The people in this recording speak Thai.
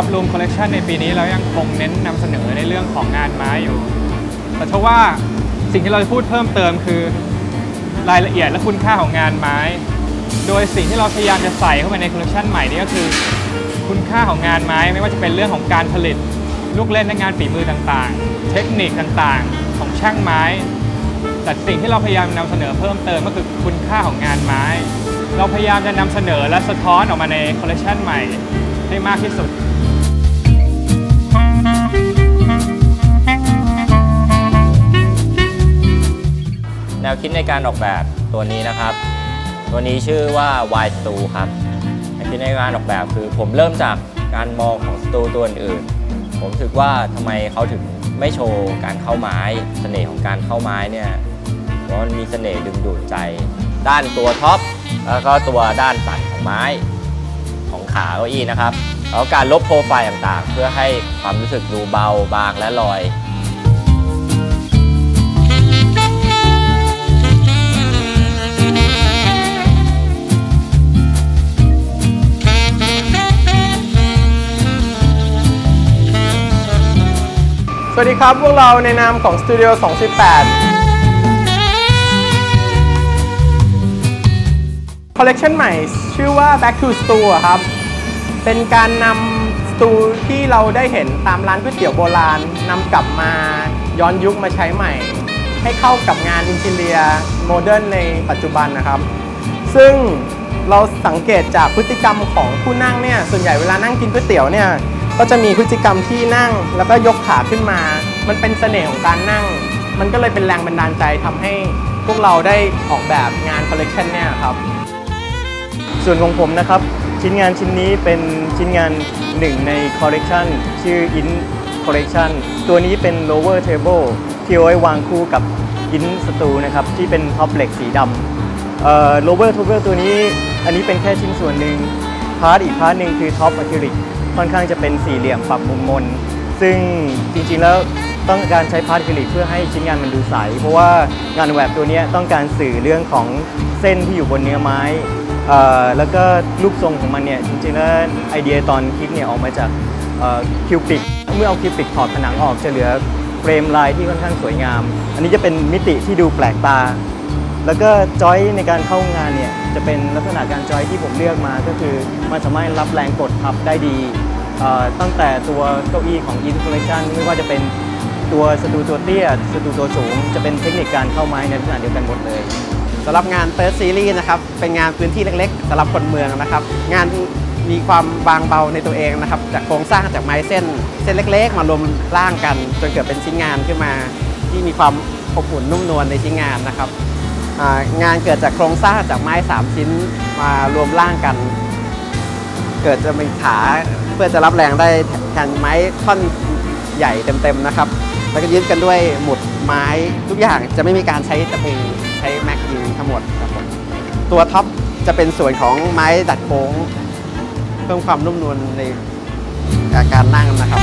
รับรูมคอลเลกชันในปีนี้เรายังคงเน้นนำเสนอในเรื่องของงานไม้อยู่ แต่เชื่อว่าสิ่งที่เราจะพูดเพิ่มเติมคือรายละเอียดและคุณค่าของงานไม้ โดยสิ่งที่เราพยายามจะใส่เข้าไปในคอลเลกชันใหม่นี้ก็คือ คุณค่าของงานไม้ไม่ว่าจะเป็นเรื่องของการผลิต ลูกเล่นและงานฝีมือต่างๆ เทคนิคต่างๆ ของช่างไม้ แต่สิ่งที่เราพยายามนำเสนอเพิ่มเติมก็คือคุณค่าของงานไม้ เราพยายามจะนำเสนอและสะท้อนออกมาในคอลเลคชันใหม่ให้มากที่สุด แนวคิดในการออกแบบตัวนี้นะครับ ตัวนี้ชื่อว่า Y Stu ครับแนวคิดในการออกแบบคือ ผมเริ่มจากการมองของสตูตัวอื่น ผมรู้สึกว่าทำไมเขาถึงไม่โชว์การเข้าไม้เสน่ห์ของการเข้าไม้เนี่ยเพราะมันมีเสน่ห์ดึงดูดใจ ด้านตัวท็อปแล้วก็ตัวด้านสันของไม้ของขาเก้าอี้นะครับแล้วการลบโปรไฟล์ต่างๆ เพื่อให้ความรู้สึกดูเบาบางและลอย วัสดีครับ พวกเราในนามของ Studio 218 คอลเลกชันใหม่ชื่อว่า Back to Stu อะครับ เป็นการนำสตูที่เราได้เห็นตามร้านก๋วยเตี๋ยวโบราณนำกลับมาย้อนยุคมาใช้ใหม่ ให้เข้ากับงานอินทีเลียโมเดิร์นในปัจจุบันนะครับ ซึ่งเราสังเกตจากพฤติกรรมของผู้นั่งเนี่ย ส่วนใหญ่เวลานั่งกินก๋วยเตี๋ยวเนี่ย ก็จะมีพฤติกรรมที่นั่ง แล้วก็ยกขาขึ้นมา มันเป็นเสน่ห์ของการนั่ง มันก็เลยเป็นแรงบันดาลใจทำให้พวกเราได้ออกแบบงานคอลเลกชันเนี่ยครับ ส่วนของผมนะครับ ชิ้นงานชิ้นนี้เป็นชิ้นงานหนึ่งในคอลเลกชันชื่อ In Collection ตัวนี้เป็น lower table ที่เอาไว้วางคู่กับ In สตูนะครับที่เป็นท็อปเหล็กสีดำเอ่อ lower table ตัวนี้อันนี้เป็นแค่ชิ้นส่วนหนึ่งพาร์ทอีกพาร์ทหนึ่งคือท็อปอะ ค่อนข้างจะเป็นสี่เหลี่ยมปรับมุมมน ซึ่งจริงๆแล้วต้องการใช้พาร์ทอะคริลิกเพื่อให้ชิ้นงานมันดูใส เพราะว่างานออกแบบตัวนี้ต้องการสื่อเรื่องของเส้นที่อยู่บนเนื้อไม้อ่อแล้วก็รูปทรงของมันเนี่ยจริงๆแล้วไอเดียตอนคิดเนี่ยออกมาจากคิวปิกเมื่อเอาคิวปิกถอดผนังออกจะเหลือเฟรมลายที่ค่อนข้างสวยงาม อันนี้จะเป็นมิติที่ดูแปลกตา แล้วก็จอยในการเข้างานเนี่ยจะเป็นลักษณะการจอยที่ผมเลือกมาก็คือมันสามารถรับแรงกดทับได้ดี ตั้งแต่ตัวเก้าอี้ของ In Collection ไม่ว่าจะเป็นตัวสตูตัวเตี้ยสตูตัวสูง จะเป็นเทคนิคการเข้าไม้ในลักษณะเดียวกันหมดเลยสำหรับงาน Third Series นะครับเป็นงานพื้นที่เล็กๆสำหรับคนเมืองนะครับ งานมีความบางเบาในตัวเองนะครับจากโครงสร้างจากไม้เส้น เส้นเล็กๆ มารวมร่างกัน จนเกิดเป็นชิ้นงานขึ้นมา ที่มีความอบอุ่นนุ่มนวลในชิ้นงานนะครับงานเกิดจากโครงสร้างจากไม้ 3 ชิ้นมารวมร่างกัน เกิดจะมีขาเพื่อจะรับแรงได้แทนไม้ท่อนใหญ่เต็มๆนะครับ แล้วก็ยึดกันด้วยหมุดไม้ทุกอย่างจะไม่มีการใช้ตะปูใช้แม็กยิงทั้งหมดครับผมตัวท็อปจะเป็นส่วนของไม้ดัดโค้ง เพิ่มความนุ่มนวลในการนั่งนะครับ